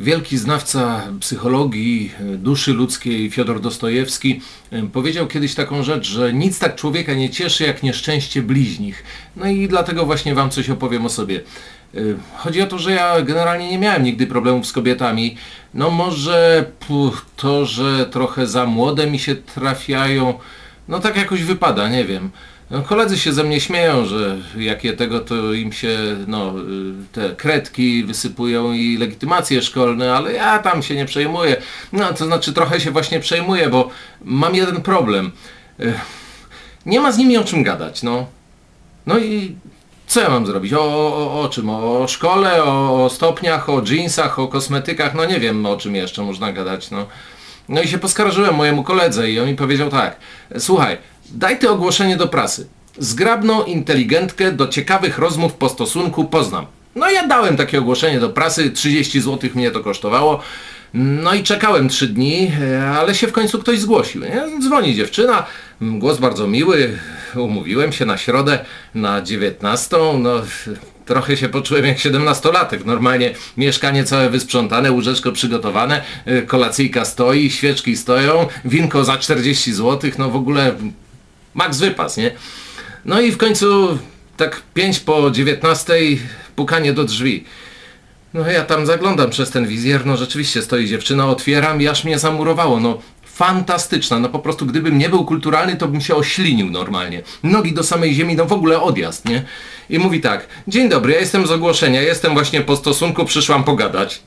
Wielki znawca psychologii, e, duszy ludzkiej Fiodor Dostojewski e, powiedział kiedyś taką rzecz, że nic tak człowieka nie cieszy jak nieszczęście bliźnich. No i dlatego właśnie wam coś opowiem o sobie. E, Chodzi o to, że ja generalnie nie miałem nigdy problemów z kobietami. No może puh, to, że trochę za młode mi się trafiają, no tak jakoś wypada, nie wiem. No, koledzy się ze mnie śmieją, że jakie tego to im się no, te kredki wysypują i legitymacje szkolne, ale ja tam się nie przejmuję. No to znaczy trochę się właśnie przejmuję, bo mam jeden problem. Y, Nie ma z nimi o czym gadać, no. No i co ja mam zrobić? O, o, o czym? O szkole, o, o stopniach, o jeansach, o kosmetykach? No nie wiem o czym jeszcze można gadać, no. No i się poskarżyłem mojemu koledze i on mi powiedział tak, słuchaj, daj ty ogłoszenie do prasy. Zgrabną inteligentkę do ciekawych rozmów po stosunku poznam. No ja dałem takie ogłoszenie do prasy, 30 zł mnie to kosztowało. No i czekałem 3 dni, e, ale się w końcu ktoś zgłosił. Nie? Dzwoni dziewczyna, głos bardzo miły, umówiłem się na środę na 19. No, trochę się poczułem jak 17-latek. Normalnie mieszkanie całe wysprzątane, łóżeczko przygotowane, y, kolacyjka stoi, świeczki stoją, winko za 40 zł, no w ogóle max wypas, nie? No i w końcu tak 5 po 19 pukanie do drzwi. No ja tam zaglądam przez ten wizjer, no rzeczywiście stoi dziewczyna, otwieram i aż mnie zamurowało, no fantastyczna, no po prostu gdybym nie był kulturalny, to bym się oślinił normalnie. Nogi do samej ziemi, no w ogóle odjazd, nie? I mówi tak, dzień dobry, ja jestem z ogłoszenia, jestem właśnie po stosunku, przyszłam pogadać.